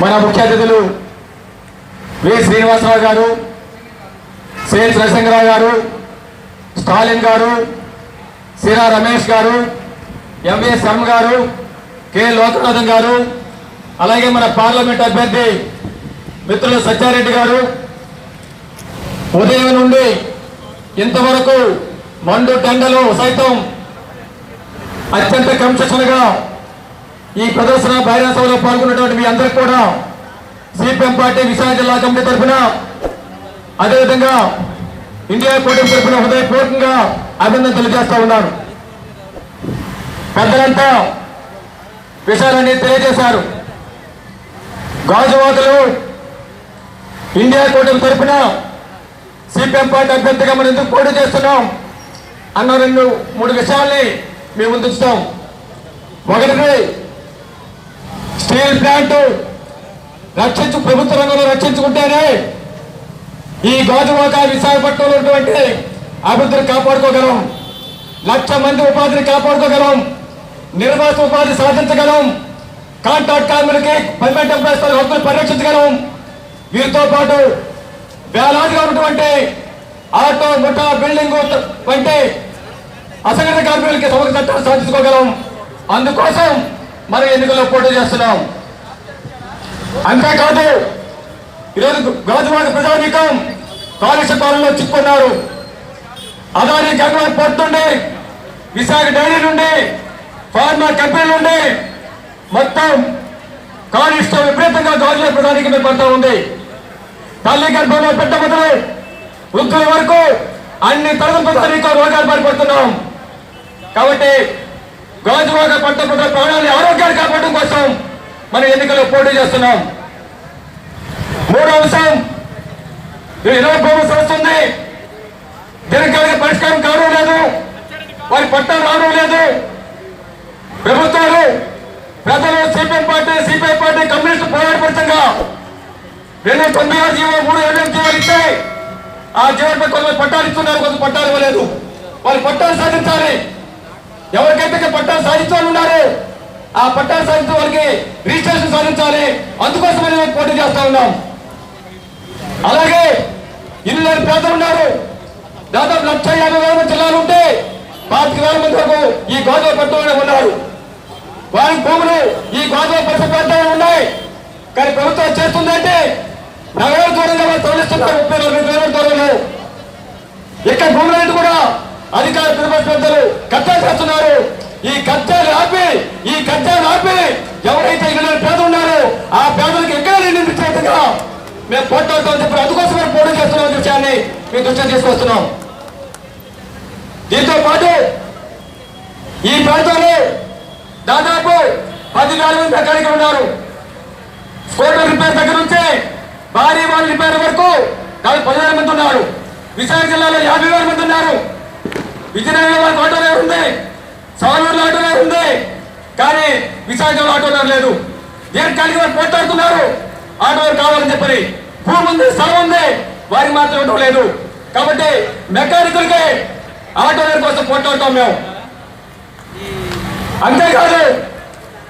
మన ముఖ్య అతిథులు వి. శ్రీనివాసరావు గారు సేల్స్ శివశంకరరావు గారు స్టాలిన్ గారు సిరా రమేష్ గారు ఎంఏ శర్మ గారు కె. లోకనాథన్ గారు అలాగే మన పార్లమెంట్ అభ్యర్థి మిత్రులు సత్యారెడ్డి గారు. ఉదయం నుండి ఇంతవరకు మండు టెండలు సైతం అత్యంత క్రమశిక్షణగా ఈ ప్రదర్శన బహిరంగ సభలో పాల్గొన్నటువంటి మీ అందరికి కూడా సిపిఎం పార్టీ విశాఖ జిల్లా కమిటీ తరఫున అదేవిధంగా ఇండియా కూటమి తరఫున హృదయపూర్వకంగా అభినందన తెలియజేస్తా ఉన్నాను పెద్దలంతా విషయాలన్నీ తెలియజేశారు. గాజువాదులు ఇండియా కూటమి తరఫున సిపిఎం పార్టీ అభ్యర్థిగా మనం ఎందుకు పోటీ చేస్తున్నాం అన్న రెండు మూడు విషయాల్ని మేము ముందుస్తాం ఒకటి స్టీల్ ప్లాంట్ రక్షించు ప్రభుత్వ రంగంలో రక్షించుకుంటేనే ఈ గాజువాక విశాఖపట్నంలో ఉన్నటువంటి అభివృద్ధిని కాపాడుకోగలం. లక్ష మంది ఉపాధిని కాపాడుకోగలం. నిర్వాస ఉపాధి సాధించగలం. కాంట్రాక్ట్ కార్మికులకి పర్మనెంట్ ఎంప్లాయీస్ హక్కులు పరిరక్షించగలం. వీరితో పాటు వేలాదిగా ఉన్నటువంటి ఆటో ముఠా బిల్డింగ్ వంటి అసంఘటిత కార్మికులకి సమగ్ర చట్టాలు సాధించుకోగలం. అందుకోసం మనం ఎన్నికల్లో పోటీ చేస్తున్నాం. అంతేకాదు ఈరోజు గాజువాడ ప్రజానీకం కాలుష్య పాలనలో చిక్కున్నారు. అదాని గంగవరం పోర్ట్ నుండి విశాఖ డైరీ నుండి ఫార్మా కంపెనీ నుండి మొత్తం కాలుష్యం విపరీతంగా గాజువాడ ప్రజానీకం మీద పడుతూ ఉంది. తల్లి గర్భంలో పెట్ట మొదలు వృద్ధుల వరకు అన్ని తరగతి ప్రజానీకం రోగాలు పడిపోతున్నాం కాబట్టి గాజువాక పంట ప్రాణాలు ప్రాణాన్ని ఆరోగ్యాన్ని కాపాడడం కోసం మనం ఎన్నికల్లో పోటీ చేస్తున్నాం. మూడో అంశం ఈ ఇరవై భూమి సంస్థ దీర్ఘకాలిక పరిష్కారం కావడం లేదు. వారి పట్టాలు రావడం లేదు. ప్రభుత్వాలు ప్రజలు CPM party CPI party communist పోరాటపరితంగా రెండు తొమ్మిది ఆరు జీవో మూడు ఏడు జీవోలు ఇస్తే ఆ జీవోలపై కొంత పట్టాలు ఇస్తున్నారు. కొంత పట్టాలు ఇవ్వలేదు. వాళ్ళు పట్టాలు సాధించాలి. ఎవరికైతే పట్టాలు సాధించాలి ఉన్నారు ఆ పట్టాలు సాధించే వాళ్ళకి రిజిస్ట్రేషన్ సాధించాలి. అందుకోసం మేము పోటీ చేస్తా ఉన్నాం. అలాగే ఇల్లు లేని పేదలు ఉన్నారు. దాదాపు లక్ష యాభై వేల మంది జిల్లాలు ఉంటే పాతిక వేల మంది వరకు ఈ గోదావరి పట్టణంలో ఉన్నారు. వారి భూములు ఈ గోదావరి పరిసర ప్రాంతాల్లో ఉన్నాయి. కానీ ప్రభుత్వం చేస్తుందంటే నగరాల దూరంగా వాళ్ళు తరలిస్తున్నారు ముప్పై నలభై వేల దూరంలో ఇక్కడ భూములు కూడా అధికార ప్రతిపక్ష పెద్దలు కబ్జా చేస్తున్నారు ఈ కబ్జాలు ఆపి ఈ కబ్జాలు ఆపి ఎవరైతే ఇక్కడ పేద ఉన్నారో ఆ పేదలకు ఎక్కడ నిర్మించేట్టుగా మేము పోటీ చెప్పి అందుకోసం మేము పోటీ చేస్తున్నాం విషయాన్ని మీ దృష్టికి తీసుకొస్తున్నాం. దీంతో పాటు ఈ ప్రాంతంలో దాదాపు పది వేల మంది మెకానికల్ ఉన్నారు. స్కూటర్ రిపేర్ దగ్గర నుంచి భారీ వాళ్ళ రిపేర్ వరకు దాదాపు పదివేల మంది ఉన్నారు. విశాఖ జిల్లాలో యాభై వేల మంది ఉన్నారు. విజయనగరంలో వాళ్ళకి ఆటో డ్రైవర్ ఉంది సాలూరులో ఆటో డ్రైవర్ ఉంది కానీ విశాఖలో ఆటో డ్రైవర్ లేదు. దీర్ఘకాలిక వారు పోట్లాడుతున్నారు? ఆటో కావాలని చెప్పని భూమి ఉంది స్థలం ఉంది. వారికి మాత్రం ఉండడం లేదు. కాబట్టి మెకానికల్కి ఆటో డ్రైవర్ కోసం పోట్లాడుతాం మేము. అంతేకాదు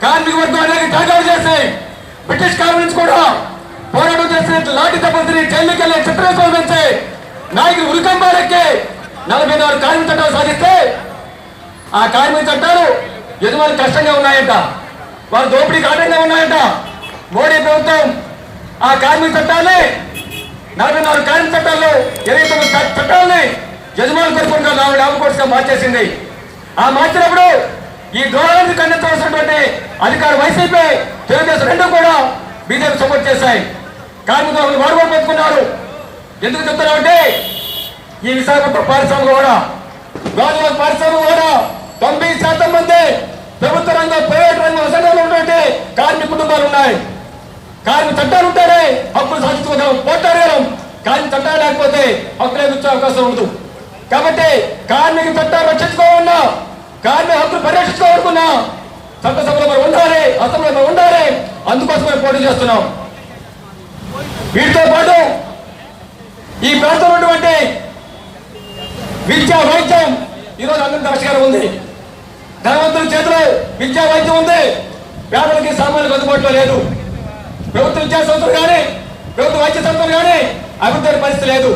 కార్మిక వర్గం అనేది త్యాగాలు చేసి బ్రిటిష్ కాలం నుంచి కూడా పోరాటం చేసిన లాఠీ దెబ్బతిని జైలుకెళ్ళి చిత్రస్వామి పెంచి నాయకులు ఉరికంబాలెక్కి నలభై నాలుగు కార్మిక చట్టాలు సాధిస్తే ఆ కార్మిక చట్టాలు యజమాని కష్టంగా ఉన్నాయంట. వారి దోపిడీకి ఆటంగా ఉన్నాయంట. మోడీ ప్రభుత్వం ఆ కార్మిక చట్టాన్ని నలభై నాలుగు కార్మిక చట్టాల్లో ఇరవై తొమ్మిది చట్టాలని యజమాని తరఫున నాలుగు లాభకోట్స్గా మార్చేసింది. ఆ మార్చినప్పుడు ఈ గౌరవాన్ని ఖండించవలసినటువంటి అధికార వైసీపీ తెలుగుదేశం రెండు కూడా బీజేపీ సపోర్ట్ చేశాయి. కార్మికులు వారు కూడా పెట్టుకున్నారు. ఎందుకు చెప్తున్నామంటే ఈ విశాఖపట్నం పారిశ్రామిక కూడా గాజువాక పారిశ్రామిక కూడా తొంభై శాతం మంది ప్రభుత్వ రంగం ప్రైవేట్ రంగం అసంఘంలో ఉన్నటువంటి కార్మిక కుటుంబాలు ఉన్నాయి. కార్మిక చట్టాలు ఉంటాయి హక్కులు సాధించుకోగలం పోట్లాడగలం. కార్మిక చట్టాలు లేకపోతే హక్కులే వచ్చే అవకాశం ఉండదు. కాబట్టి కార్మిక చట్టాలు రక్షించుకోవాలన్నా కార్మిక హక్కులు పరిరక్షించుకోవాలనుకున్నా చట్టసభలో మరి ఉండాలి అసెంబ్లీలో మరి ఉండాలి. అందుకోసం మేము పోటీ చేస్తున్నాం. వీటితో పాటు ఈ ప్రాంతంలో ఉన్నటువంటి విద్యా వైద్యం. ఈరోజు అందరి పరిష్కారం ఉంది. ధనవంతుల చేతిలో విద్యా వైద్యం ఉంది. పేదలకి సామాన్యులకు అందుబాటులో లేదు. ప్రభుత్వ విద్యా సంస్థలు కానీ ప్రభుత్వ వైద్య సంస్థలు కానీ అభివృద్ధి పరిస్థితి లేదు.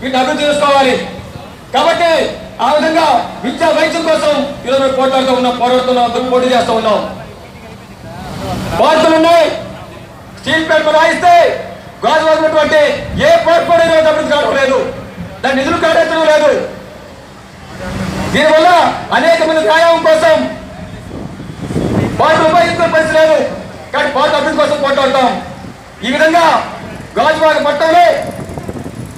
వీటిని అభివృద్ధి చేసుకోవాలి. కాబట్టి ఆ విధంగా విద్యా వైద్యం కోసం ఈరోజు మేము పోట్లాడుతూ ఉన్నాం పోరాడుతున్నాం పోటీ చేస్తూ ఉన్నాం. వార్తలు ఉన్నాయి. స్టీల్ పేపర్ రాయిస్తే గాజు వాడినటువంటి ఏ పోర్ట్ కూడా ఈరోజు అభివృద్ధి కావట్లేదు. దాని నిధులు కేటాయించడం లేదు. దీనివల్ల అనేక మంది వ్యాయామం కోసం పాటు ఉపయోగించుకునే పరిస్థితి లేదు. కానీ పాటు అభివృద్ధి కోసం పోట్లాడతాం ఈ విధంగా గాజువాడ పట్టణంలో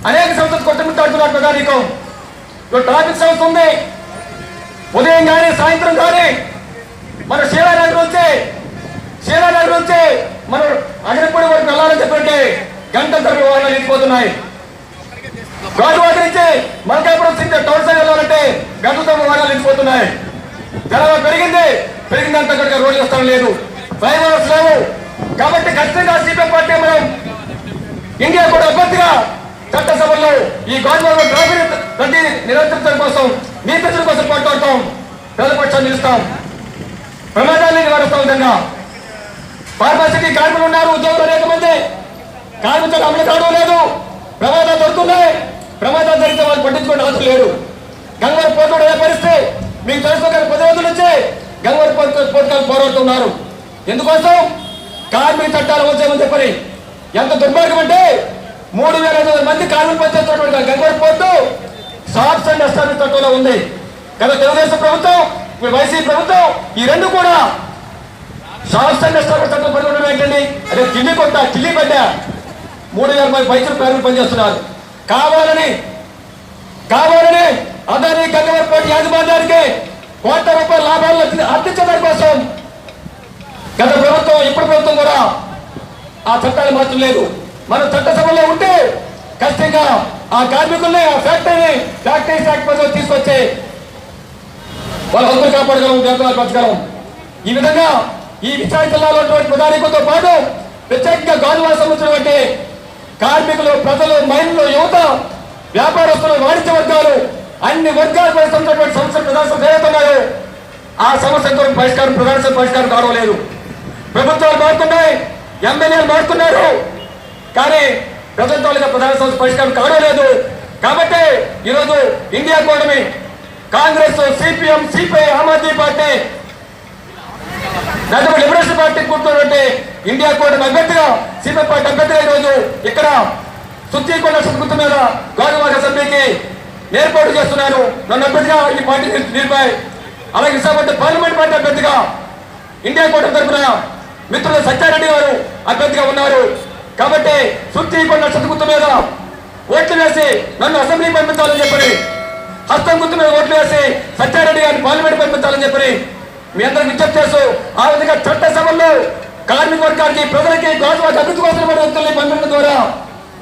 అనేక సంస్థలు కొట్టుమిట్టాడుతున్నారు ప్రధానికం ఇక్కడ ట్రాఫిక్ సంస్థ ఉంది. ఉదయం కానీ సాయంత్రం కానీ మన శిలానగర్ నుంచి శిలానగర్ నుంచి మనం అగ్నిపూడి వరకు వెళ్ళాలని చెప్పండి గంటల తరబడి వాహనాలు వెళ్ళిపోతున్నాయి గాజువాక నుంచి మల్కాపురం నుంచి టౌన్ సైడ్ వెళ్ళాలంటే గంటలతో వాహనాలు వెళ్ళిపోతున్నాయి జనాభా పెరిగింది పెరిగిందంత కనుక రోడ్లు వస్తాం లేదు. ఫ్లైఓవర్స్ లేవు. కాబట్టి ఖచ్చితంగా సిపిఎం పార్టీ మనం ఇండియా కూడా అభ్యర్థిగా చట్టసభలో ఈ గవర్నమెంట్ ట్రాఫిక్ రద్దీ నిరంతరం కోసం నియంత్రించడం కోసం పోట్లాడతాం ప్రజలపక్షాన్ని నిలుస్తాం. ప్రమాదాన్ని నివారిస్తాం విధంగా. ఫార్మాసిటీ కార్మికులు ఉన్నారు ఉద్యోగులు అనేక మంది. కార్మికులు అమలు కావడం లేదు. ప్రమాదాలు దొరుకుతున్నాయి ప్రమాదాలు జరిగితే వాళ్ళు పట్టించుకోవడం అవసరం లేదు. గంగవర పోర్టు ఏ పరిస్థితి? మీకు తెలుసుకోగల పది రోజుల నుంచి గంగవర పోటీకాలు పోరాడుతున్నారు. ఎందుకోసం? కార్మిక చట్టాలు వచ్చామని చెప్పని ఎంత దుర్మార్గం అంటే మూడు వేల ఐదు వందల మంది కార్మిక పనిచేస్తున్నటువంటి Gangavara port soft and establish చట్టంలో ఉంది. గత తెలుగుదేశం ప్రభుత్వం ఇప్పుడు వైసీపీ ప్రభుత్వం ఈ రెండు కూడా సాఫ్ట్ అండ్ ఎస్టాబ్లిష్ చట్టం పడి ఉండడం ఏంటండి అదే కిల్లి కొట్ట కిల్లి పెట్ట. మూడు వేల మంది పైసలు కార్మికులు పనిచేస్తున్నారు. కావాలని కావాలని అదాని గంగవరం పోటీ యాజమాన్యానికి కోట్ల రూపాయల లాభాలు అందించడం కోసం గత ప్రభుత్వం ఇప్పుడు ప్రభుత్వం కూడా ఆ చట్టాలు మార్చడం లేదు. మనం చట్టసభలో ఉంటే ఖచ్చితంగా ఆ కార్మికుల్ని ఆ ఫ్యాక్టరీని ఫ్యాక్టరీ యాక్ట్ పరిధిలో తీసుకొచ్చి వాళ్ళ హక్కులు కాపాడగలం వేతనాలు పంచగలం. ఈ విధంగా ఈ విశాఖ జిల్లాలో ఉన్నటువంటి ప్రధానికులతో పాటు ప్రత్యేకంగా గాజువాడ సంబంధించినటువంటి కార్మికులు ప్రజలు మహిళలు యువత వ్యాపారస్తులు వాణిజ్య వర్గాలు అన్ని వర్గాలపై పరిస్థితున్నటువంటి సమస్యలు ప్రధాన సమస్యలు ఆ సమస్య పరిష్కారం ప్రధాన పరిష్కారం కావడం లేదు. ప్రభుత్వాలు మారుతున్నాయి ఎమ్మెల్యేలు మారుతున్నారు కానీ ప్రభుత్వాలుగా ప్రధాన సమస్య పరిష్కారం కావడం లేదు. కాబట్టి ఈరోజు ఇండియా కూటమి Congress CPM CPI Aam Aadmi party national liberation party కూర్చున్నటువంటి ఇండియా కూటమి అభ్యర్థిగా సిపిఎం పార్టీ అభ్యర్థిగా ఈరోజు ఇక్కడ సుత్తికొండ గుర్తు మీద గౌరవ అసెంబ్లీకి ఏర్పాటు చేస్తున్నాను నన్ను అభ్యర్థిగా ఈ పార్టీ నిలిపాయి. అలాగే విశాఖపట్నం పార్లమెంట్ పార్టీ అభ్యర్థిగా ఇండియా కూటమి తరఫున మిత్రులు సత్యారెడ్డి గారు అభ్యర్థిగా ఉన్నారు. కాబట్టి సుత్తికొండ గుర్తు మీద ఓట్లు వేసి నన్ను అసెంబ్లీ పంపించాలని చెప్పని హస్తం గుర్తు మీద ఓట్లు వేసి సత్యారెడ్డి గారిని పార్లమెంట్ పంపించాలని చెప్పని మీ అందరికి విజ్ఞప్తి చేస్తూ ఆ విధంగా చట్టసభల్లో కార్మిక వర్గానికి ప్రజలకి గవర్నమెంట్ అభివృద్ధి కోసం వ్యక్తుల్ని పంపించడం ద్వారా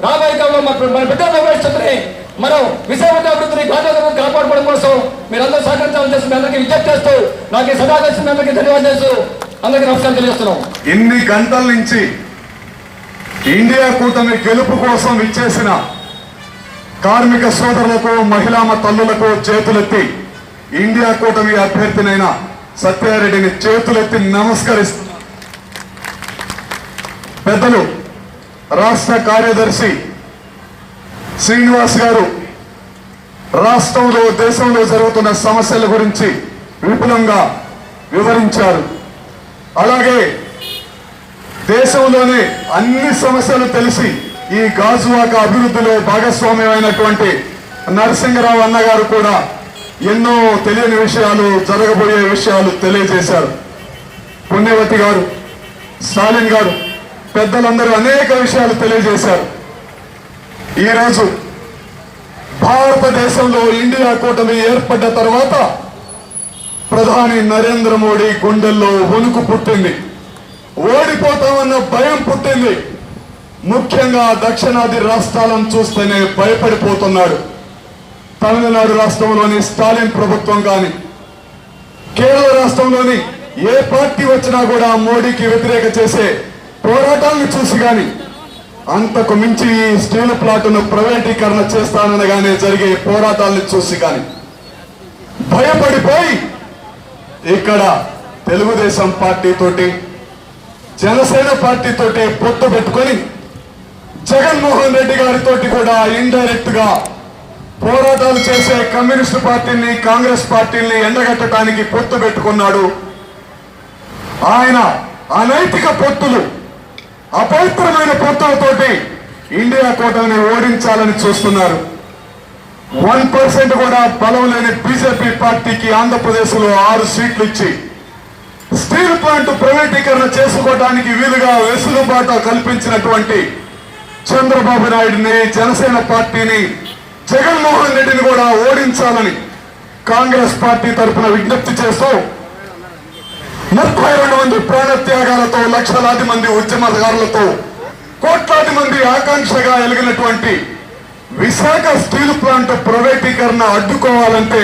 రాబోయే కాలంలో మన మన బిడ్డ భవిష్యత్తుని మనం విశాఖపట్నం అభివృద్ధిని గోదావరి కాపాడుకోవడం కోసం మీరందరూ సహకరించాలని చేసి మీ అందరికీ విజ్ఞప్తి చేస్తూ నాకు ఈ సదాగతి మీ అందరికీ ధన్యవాదాలు చేస్తూ అందరికీ నమస్కారం తెలియజేస్తున్నాం. ఇన్ని గంటల నుంచి ఇండియా కూటమి గెలుపు కోసం ఇచ్చేసిన కార్మిక సోదరులకు మహిళామ తల్లులకు చేతులెత్తి ఇండియా కూటమి అభ్యర్థినైన సత్యారెడ్డిని చేతులెత్తి నమస్కరిస్తూ పెద్దలు రాష్ట్ర కార్యదర్శి శ్రీనివాస్ గారు రాష్ట్రంలో దేశంలో జరుగుతున్న సమస్యల గురించి విపులంగా వివరించారు. అలాగే దేశంలోనే అన్ని సమస్యలు తెలిసి ఈ గాజువాక అభివృద్ధిలో భాగస్వామ్యమైనటువంటి నరసింహరావు అన్న గారు కూడా ఎన్నో తెలియని విషయాలు జరగబోయే విషయాలు తెలియజేశారు. పుణ్యవతి గారు స్టాలిన్ గారు పెద్దలందరూ అనేక విషయాలు తెలియజేశారు. ఈరోజు భారతదేశంలో ఇండియా కూటమి ఏర్పడ్డ తర్వాత ప్రధాని నరేంద్ర మోడీ గుండెల్లో వణుకు పుట్టింది. ఓడిపోతామన్న భయం పుట్టింది. ముఖ్యంగా దక్షిణాది రాష్ట్రాలను చూస్తేనే భయపడిపోతున్నాడు. తమిళనాడు రాష్ట్రంలోని స్టాలిన్ ప్రభుత్వం కానీ కేరళ రాష్ట్రంలోని ఏ పార్టీ వచ్చినా కూడా మోడీకి వ్యతిరేక చేసే పోరాటాలను చూసి కానీ అంతకు మించి ఈ స్టీల్ ప్లాట్ను ప్రైవేటీకరణ చేస్తాననగానే జరిగే పోరాటాలను చూసి కానీ భయపడిపోయి ఇక్కడ తెలుగుదేశం పార్టీతోటి జనసేన పార్టీతోటి పొత్తు పెట్టుకొని జగన్మోహన్ రెడ్డి గారితో కూడా ఇండైరెక్ట్గా పోరాటాలు చేసే కమ్యూనిస్ట్ పార్టీని కాంగ్రెస్ పార్టీని ఎండగట్టడానికి పొత్తు పెట్టుకున్నాడు. ఆయన అనైతిక పొత్తులు అపవిత్రమైన పొత్తులతోటి ఇండియా కూటమిని ఓడించాలని చూస్తున్నారు. వన్ పర్సెంట్ కూడా బలం లేని బీజేపీ పార్టీకి ఆంధ్రప్రదేశ్లో ఆరు సీట్లు ఇచ్చి స్టీల్ ప్లాంట్ ప్రైవేటీకరణ చేసుకోవడానికి వీలుగా వెసులుబాటు కల్పించినటువంటి చంద్రబాబు నాయుడిని జనసేన పార్టీని జగన్మోహన్ రెడ్డిని కూడా ఓడించాలని కాంగ్రెస్ పార్టీ తరఫున విజ్ఞప్తి చేస్తూ ముప్పై రెండు మంది ప్రాణత్యాగాలతో లక్షలాది మంది ఉద్యమదారులతో కోట్లాది మంది ఆకాంక్షగా ఎలిగినటువంటి విశాఖ స్టీల్ ప్లాంట్ ప్రైవేటీకరణ అడ్డుకోవాలంటే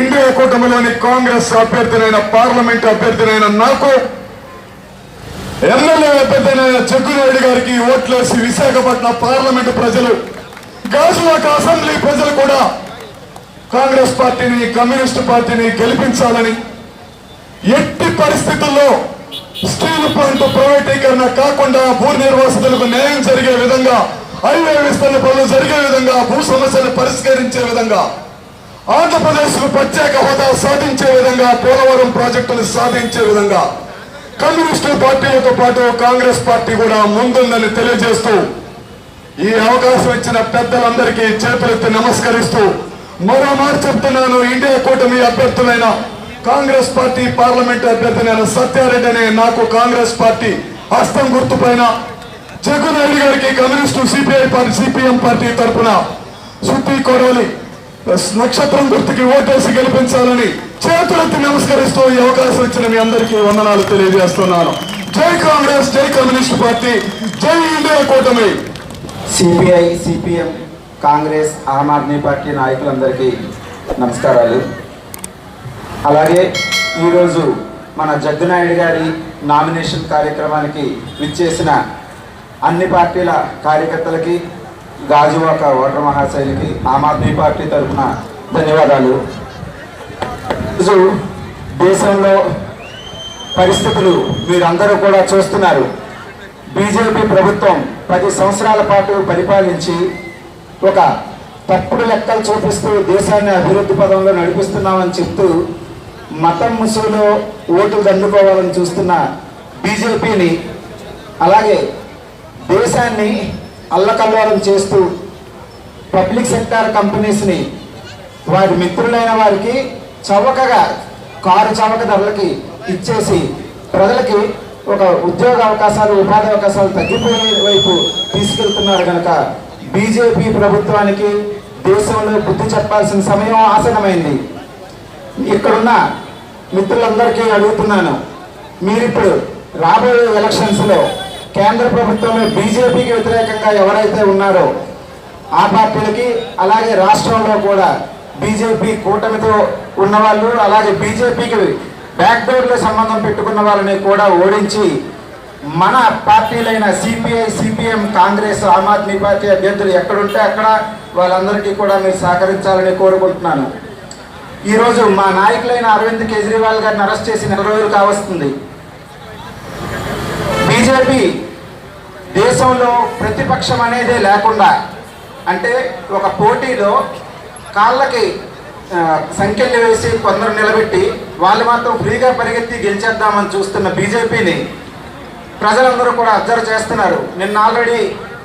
ఇండియా కూటమిలోని కాంగ్రెస్ అభ్యర్థినైన పార్లమెంట్ అభ్యర్థినైన నాకు ఎమ్మెల్యే అభ్యర్థినైన చెక్కునాయుడు గారికి ఓట్లేసి విశాఖపట్నం పార్లమెంటు ప్రజలు గాజువాక అసెంబ్లీ ప్రజలు కూడా కాంగ్రెస్ పార్టీని కమ్యూనిస్ట్ పార్టీని గెలిపించాలని ఎట్టి పరిస్థితుల్లో స్టీల్ ప్లాంట్ ప్రైవేటీకరణ కాకుండా భూ నిర్వాసితులకు న్యాయం జరిగే విధంగా హైవే విస్తరణ పనులు జరిగే విధంగా భూ సమస్యలు పరిష్కరించే విధంగా ఆంధ్రప్రదేశ్కు ప్రత్యేక హోదా సాధించే విధంగా పోలవరం ప్రాజెక్టులు సాధించే విధంగా కమ్యూనిస్టు పార్టీలతో పాటు కాంగ్రెస్ పార్టీ కూడా ముందుందని తెలియజేస్తూ ఈ అవకాశం ఇచ్చిన పెద్దలందరికీ చేతులెత్తి నమస్కరిస్తూ మరో మాట చెప్తున్నాను ఇండియా కూటమి అభ్యర్థులైన కాంగ్రెస్ పార్టీ పార్లమెంట్ అభ్యర్థినైన సత్యారెడ్డి అనే నాకు కాంగ్రెస్ పార్టీ హస్తం గుర్తుపైన జగన్నాయుడు గారికి communist CPI party CPM party తరఫున సుత్తి కొడవలి నక్షత్రం గుర్తుకి ఓటేసి గెలిపించాలని చేతులెత్తి నమస్కరిస్తూ ఈ అవకాశం ఇచ్చిన మీ అందరికీ వందనాలు తెలియజేస్తున్నాను. జై కాంగ్రెస్ జై కమ్యూనిస్ట్ పార్టీ జై ఇండియా కూటమి. CPI CPM Congress Aam Aadmi party నాయకులందరికీ నమస్కారాలు. అలాగే ఈరోజు మన జగ్గునాయుడు గారి నామినేషన్ కార్యక్రమానికి విచ్చేసిన అన్ని పార్టీల కార్యకర్తలకి గాజువాక ఓటర్ మహాశైలికి ఆమ్ ఆద్మీ పార్టీ తరఫున ధన్యవాదాలు. ఈరోజు దేశంలో పరిస్థితులు మీరందరూ కూడా చూస్తున్నారు. బీజేపీ ప్రభుత్వం పది సంవత్సరాల పాటు పరిపాలించి ఒక తప్పుడు లెక్కలు చూపిస్తూ దేశాన్ని అభివృద్ధి పదంలో నడిపిస్తున్నామని చెప్తూ మతం ముసుగులో ఓట్లు దండుకోవాలని చూస్తున్న బీజేపీని అలాగే దేశాన్ని అల్లకల్లోలం చేస్తూ పబ్లిక్ సెక్టార్ కంపెనీస్ని వారి మిత్రులైన వారికి చవకగా కారు చవక ధరలకి ఇచ్చేసి ప్రజలకి ఒక ఉద్యోగ అవకాశాలు ఉపాధి అవకాశాలు తగ్గిపోయే వైపు తీసుకెళ్తున్నారు కనుక బీజేపీ ప్రభుత్వానికి దేశంలో బుద్ధి చెప్పాల్సిన సమయం ఆసనమైంది ఇక్కడున్న మిత్రులందరికీ అడుగుతున్నాను. మీరిప్పుడు రాబోయే ఎలక్షన్స్లో కేంద్ర ప్రభుత్వంలో బీజేపీకి వ్యతిరేకంగా ఎవరైతే ఉన్నారో ఆ పార్టీలకి అలాగే రాష్ట్రంలో కూడా బీజేపీ కూటమితో ఉన్నవాళ్ళు అలాగే బీజేపీకి బ్యాక్ డోర్లో సంబంధం పెట్టుకున్న వాళ్ళని కూడా ఓడించి మన పార్టీలైన CPI CPM Congress Aam Aadmi party అభ్యర్థులు ఎక్కడుంటే అక్కడ వాళ్ళందరికీ కూడా మీరు సహకరించాలని కోరుకుంటున్నాను. ఈరోజు మా నాయకులైన అరవింద్ కేజ్రీవాల్ గారిని అరెస్ట్ చేసి నెల రోజులు కావస్తుంది. బీజేపీ దేశంలో ప్రతిపక్షం అనేదే లేకుండా అంటే ఒక పోటీలో కాళ్ళకి సంఖ్యలు వేసి కొందరు నిలబెట్టి వాళ్ళు మాత్రం ఫ్రీగా పరిగెత్తి గెలిచేద్దామని చూస్తున్న బీజేపీని ప్రజలందరూ కూడా అబ్జర్వ్ చేస్తున్నారు. నిన్న ఆల్రెడీ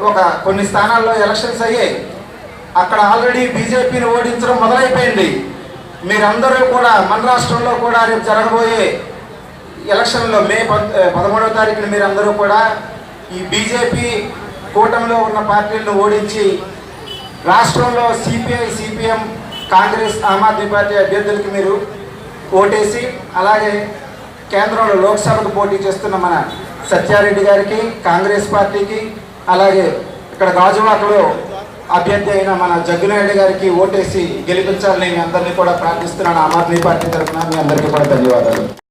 ఒక కొన్ని స్థానాల్లో ఎలక్షన్స్ అయ్యాయి. అక్కడ ఆల్రెడీ బీజేపీని ఓడించడం మొదలైపోయింది. మీరందరూ కూడా మన రాష్ట్రంలో కూడా రేపు జరగబోయే ఎలక్షన్లో మే పదమూడవ తారీఖున మీరందరూ కూడా ఈ బీజేపీ కూటమిలో ఉన్న పార్టీలను ఓడించి రాష్ట్రంలో CPI CPM Congress Aam Aadmi party అభ్యర్థులకి మీరు ఓటేసి అలాగే కేంద్రంలో లోక్సభకు పోటీ చేస్తున్న మన సత్యారెడ్డి గారికి కాంగ్రెస్ పార్టీకి అలాగే ఇక్కడ గాజువాకలో అభ్యర్థి అయిన మన జగ్గునాయుడు గారికి ఓటేసి గెలిపించాలని మీ అందరినీ కూడా ప్రార్థిస్తున్నాను. ఆమ్ ఆద్మీ పార్టీ తరఫున మీ అందరికీ కూడా ధన్యవాదాలు.